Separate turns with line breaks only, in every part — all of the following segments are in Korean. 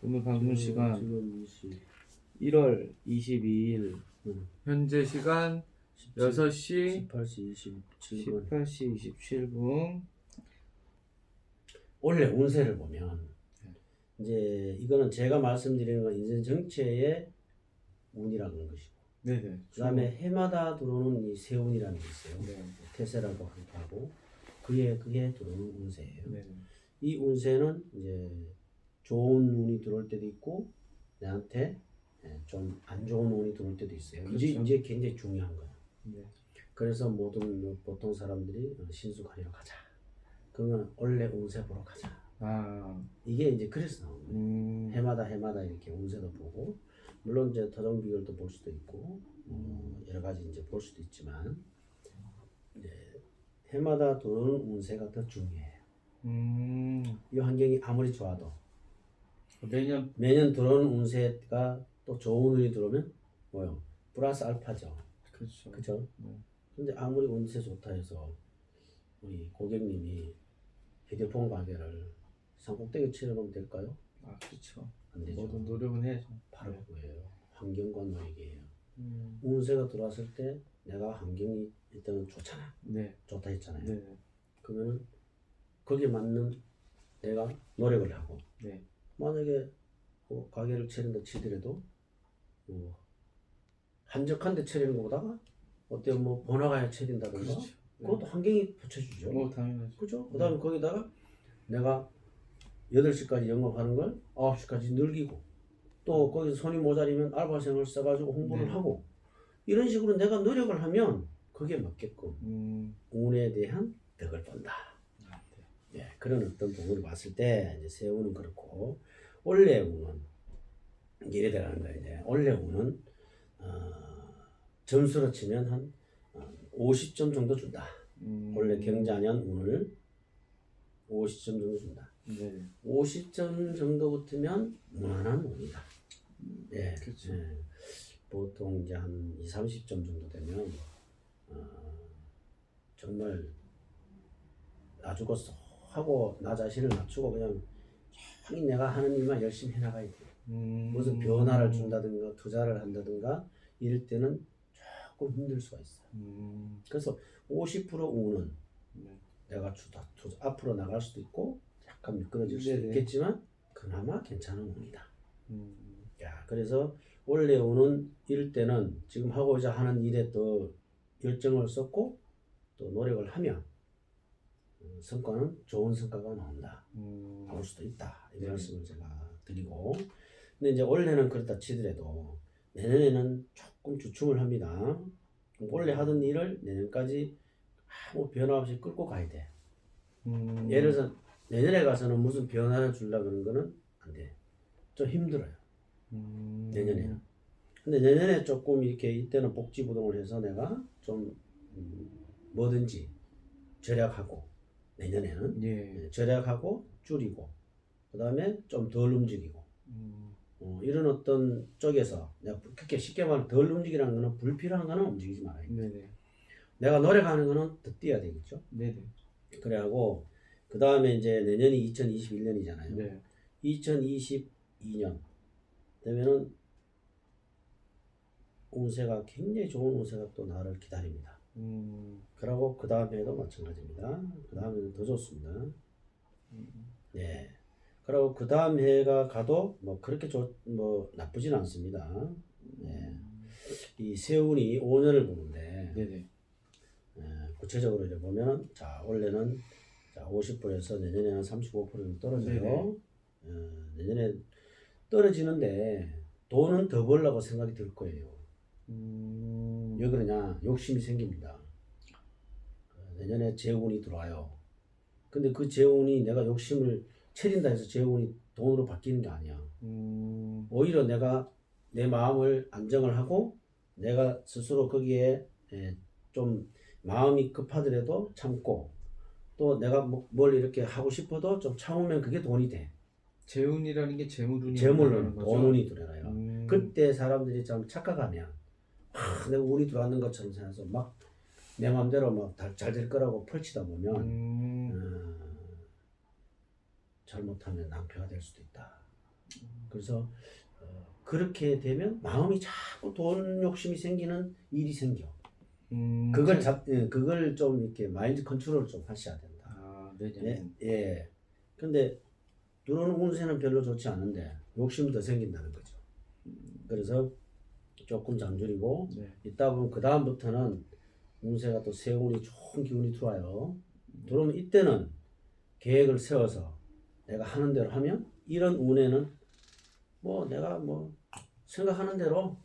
오늘 방송 시간
지금 20,
1월 22일
음,
현재 시간 6시
18시 27분.
18시 27분
원래 운세를 보면 이제 이거는 제가 말씀드리는 건 인생 정체의 운이라는 것이고
네네
그다음에 해마다 들어오는 이 세운이라는 게 있어요.
네.
태세라고 하고 그에 그에 들어오는 운세예요.
네네
이 운세는 이제 좋은 운이 들어올 때도 있고 나한테 좀 안 좋은 운이 들어올 때도 있어요. 이제
그렇죠.
이제 굉장히 중요한 거예요.
네.
그래서 모든 뭐 보통 사람들이 신수가리로 가자. 그러면 원래 운세 보러 가자.
아
이게 이제 그래서 나오는 거예요.
음,
해마다 해마다 이렇게 운세도 보고 물론 이제 토종 비결도 볼 수도 있고 어, 여러 가지 이제 볼 수도 있지만 이제 해마다 들어오는 운세가 더 중요해요.
음,
이 환경이 아무리 좋아도
매년
매년 들어오는 운세가 또 좋은 운이 들어오면 뭐요? 플러스 알파죠.
그렇죠
그죠?
네.
근데 아무리 운세 좋다 해서 우리 고객님이 휴대폰 가게를 산꼭대기 치러놓으면 될까요?
아 그렇죠
안 되죠.
모든 노력은 해야죠
바로 그거예요. 환경과 노력이에요.
음,
운세가 들어왔을 때 내가 환경이 일단은 좋잖아.
네
좋다 했잖아요.
네.
그러면은 거기에 맞는 내가 노력을 하고
네.
만약에 뭐 가게를 차린다 치더라도 뭐 한적한 데 차리는 것보다가 어때요 뭐 번화가에 차린다든가
그렇죠
그것도 환경이 붙여주죠.
뭐 당연하죠
그죠? 그 다음에 거기다가 내가 8시까지 영업하는 걸 9시까지 늘리고 또 거기서 손이 모자리면 알바생을 써가지고 홍보를
네.
하고 이런 식으로 내가 노력을 하면 거기에 맞게끔
음,
운에 대한 덕을 본다. 예, 그런 어떤 부분을 봤을 때 이제 세운은 그렇고 원래 운은 이래 들어가는 거예요. 이제 원래 운은 어, 점수로 치면 한 어, 50점 정도 준다.
음,
원래 경자년 운을 50점 정도 준다.
네
50점 정도 붙으면 무난한 운이다. 예,
그렇죠.
예. 보통 이제 한 2, 30점 정도 되면 어, 정말 놔주고 쏙 하고 나 자신을 낮추고 그냥 조용히 내가 하는 일만 열심히 해나가야 돼.
음,
무슨 변화를 준다든가 투자를 한다든가 이럴 때는 조금 힘들 수가 있어. 요
음,
그래서 50% 운은
네.
내가 투자, 투자 앞으로 나갈 수도 있고 약간 미끄러질 수도
네네.
있겠지만 그나마 괜찮은 운이다.
음,
야, 그래서 원래 운은 이럴 때는 지금 하고자 하는 일에 또 열정을 썼고 또 노력을 하면 음, 성과는 좋은 성과가 나온다.
음,
나올 수도 있다. 이
네.
말씀을 제가 드리고 근데 이제 원래는 그렇다 치더라도 내년에는 조금 주춤을 합니다. 원래 하던 일을 내년까지 아무 변화 없이 끌고 가야 돼.
음,
예를 들어서 내년에 가서는 무슨 변화를 주려고 그러는 거는 안 돼. 좀 힘들어요.
음,
내년에는. 근데 내년에 조금 이렇게 이때는 복지부동을 해서 내가 좀 음, 뭐든지 절약하고 내년에는
예,
예, 절약하고 줄이고 그 다음에 좀 덜 움직이고
음,
어, 이런 어떤 쪽에서 내가 그렇게 쉽게 말하면 덜 움직이라는 거는 불필요한 거는 움직이지 말아야 돼.
네네,
내가 노력하는 거는 더 뛰어야 되겠죠.
네네,
그래하고 그 다음에 이제 내년이 2021년이잖아요.
네,
2022년 되면은 운세가 굉장히 좋은 운세가 또 나를 기다립니다.
음,
그러고 그 다음 해도 마찬가지입니다. 그 다음에는 더 좋습니다.
음,
네. 그리고 그 다음 해가 가도 뭐 그렇게 좋, 뭐 나쁘진 않습니다. 네. 이 세운이 5년을 보는데
네네,
에, 구체적으로 이제 보면 자 원래는 자 50%에서 내년에는 35% 정도 떨어져요.
네네.
어, 내년에 떨어지는데 돈은 더 벌라고 생각이 들 거예요.
음,
왜 그러냐? 욕심이 생깁니다. 어, 내년에 재운이 들어와요. 근데 그 재운이 내가 욕심을 차린다 해서 재운이 돈으로 바뀌는 게 아니야.
음,
오히려 내가 내 마음을 안정을 하고 내가 스스로 거기에 에, 좀 마음이 급하더라도 참고 또 내가 뭐- 뭘 이렇게 하고 싶어도 좀 참으면 그게 돈이 돼.
재운이라는 게 재물운이
재물로 돈운이 들어가요.
음,
그때 사람들이 좀 착각하면 아, 내가 운이 들어왔는 것처럼 생각해서 막 내 마음대로 막 잘 될 거라고 펼치다 보면
음,
어, 잘못하면 낭패가 될 수도 있다. 그래서 어, 그렇게 되면 마음이 자꾸 돈 욕심이 생기는 일이 생겨.
음,
그걸
제-
잡, 예, 그걸 좀 이렇게 마인드 컨트롤을 좀 하셔야 된다.
아.
예, 예. 근데 들어오는 운세는 별로 좋지 않은데 욕심이 더 생긴다는 거죠. 그래서 조금 잔줄이고
네.
있다 보면 그 다음부터는 운세가 또 세운이 좋은 기운이 들어와요. 들어오면 이때는 계획을 세워서 내가 하는 대로 하면 이런 운에는 뭐 내가 뭐 생각하는 대로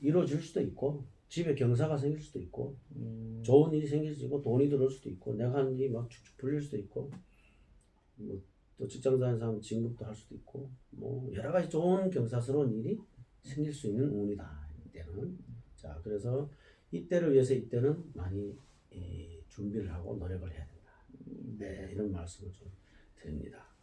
이루어질 수도 있고 집에 경사가 생길 수도 있고
음,
좋은 일이 생길 수도 있고 돈이 들어올 수도 있고 내가 하는 일이 막 축축 풀릴 수도 있고 뭐 또 직장 다니는 사람 진급도 할 수도 있고 뭐 여러 가지 좋은 경사스러운 일이 생길 수 있는 운이다 이때는 자 그래서 이때를 위해서 이때는 많이 이, 준비를 하고 노력을 해야 된다 네 이런 말씀을 좀 드립니다.